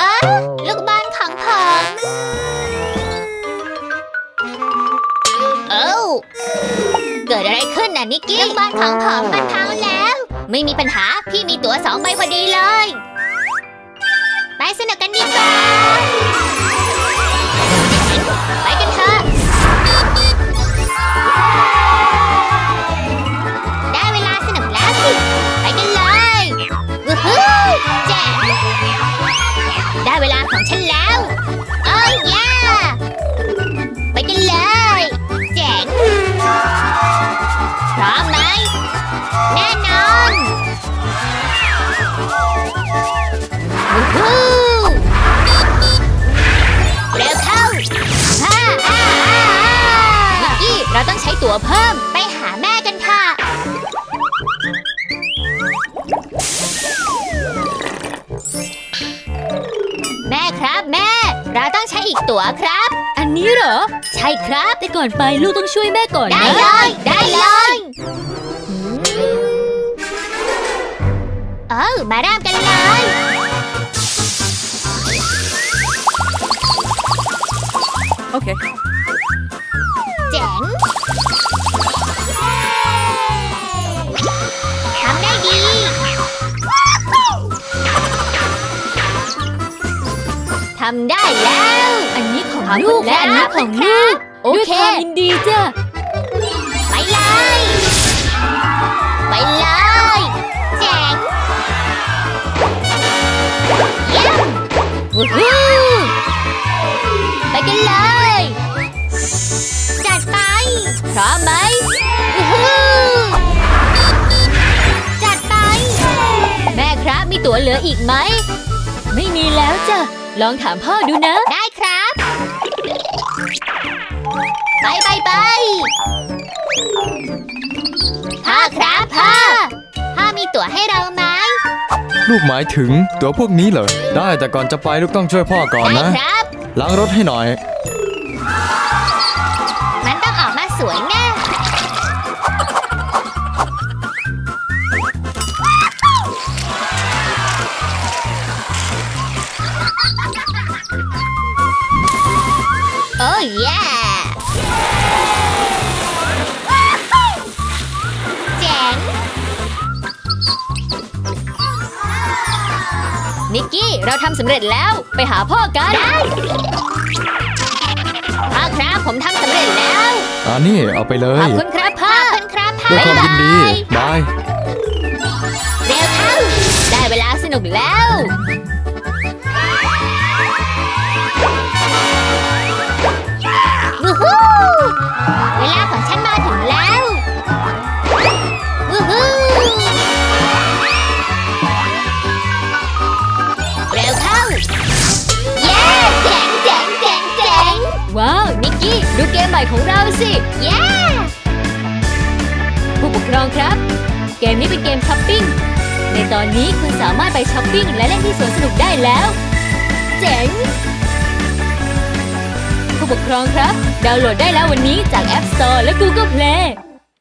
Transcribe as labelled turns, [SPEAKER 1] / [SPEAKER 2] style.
[SPEAKER 1] เอ๊ะลูกบอลนขังผมเอ้าเกิดอะไรขึ้นน่ะนิกกี้ลูกบอลนของผมมันพังแล้ว ไม่มีปัญหาพี่มีตั๋วสองใบพอดีเลย ไปสนุกกันดีกว่า ฉันแล้ว โอ้ยย่าไปกันเลย เจ๋ง พร้อมไหม แน่นอนวู้ฮู้เร็วเข้าฮ่าอ่าอ่าอ่านิกกี้เราต้องใช้ตั๋วเพิ่มไป เราต้องใช้อีกตั๋วครับ
[SPEAKER 2] อันนี้เหรอ
[SPEAKER 1] ใช่ครับ
[SPEAKER 2] แต่ก่อนไปลูกต้องช่วยแม่ก่อน
[SPEAKER 1] ได้
[SPEAKER 2] นะ
[SPEAKER 1] เลย ได้เลยเออมาเริ่มกันเลย
[SPEAKER 3] โำ
[SPEAKER 1] ได้แล้ว
[SPEAKER 2] อันนี้ของ
[SPEAKER 1] ขอบ
[SPEAKER 2] ลู
[SPEAKER 1] คุ
[SPEAKER 2] ก
[SPEAKER 1] ณ
[SPEAKER 2] และอันนี้
[SPEAKER 1] ครับ
[SPEAKER 2] ของลูก
[SPEAKER 1] โอ
[SPEAKER 2] ด้วย
[SPEAKER 1] เค
[SPEAKER 2] ความยินดีจ้ะ
[SPEAKER 1] ไปเลย ไปเลยเจ๋งเยี่ยมวู้ฮู้ไปกันเลย จัดไปพร้อมไหมวู้ฮู้จัดไป
[SPEAKER 2] แม่ครับมีตั๋วเหลืออีกไหม ไม่มีแล้วจ้ะ ลองถามพ่อดูนะ
[SPEAKER 1] ได้ครับ ไปไปไปพ่อครับพ่อ พ่อมีตั๋วให้เราไหม
[SPEAKER 4] ลูกหมายถึงตัวพวกนี้เหรอ ได้แต่ก่อนจะไปลูกต้องช่วยพ่อก่อน
[SPEAKER 1] ได้
[SPEAKER 4] นะ
[SPEAKER 1] ครับ
[SPEAKER 4] ล้างรถให้หน่อย
[SPEAKER 1] มันต้องออกมาสวยแน่ โอ้ยเจ๋ง
[SPEAKER 2] นิกกี้ เราทำสำเร็จแล้ว ไปหาพ่อกัน
[SPEAKER 1] ได้พ่อครับ ผมทำสำเร็จแล้ว
[SPEAKER 4] อ่านี่เอาไปเล
[SPEAKER 2] ขอยบคุณครับพ่อ
[SPEAKER 1] ขอบคุณครับพ่อ
[SPEAKER 4] ด้วยความยินดี บาย
[SPEAKER 1] เร็วเข้า
[SPEAKER 2] ได้เวลาสนุกแล้ว
[SPEAKER 1] วู้
[SPEAKER 2] ใหม่ของเราสิ
[SPEAKER 1] เย้
[SPEAKER 2] ผู้ปกครองครับ เกมนี้เป็นเกมช้อปปิ้ง ในตอนนี้คุณสามารถไปช้อปปิ้งและเล่นที่สวนสนุกได้แล้ว เจ๋ง ผู้ปกครองครับ ดาวน์โหลดได้แล้ววันนี้จาก App Store และ Google Play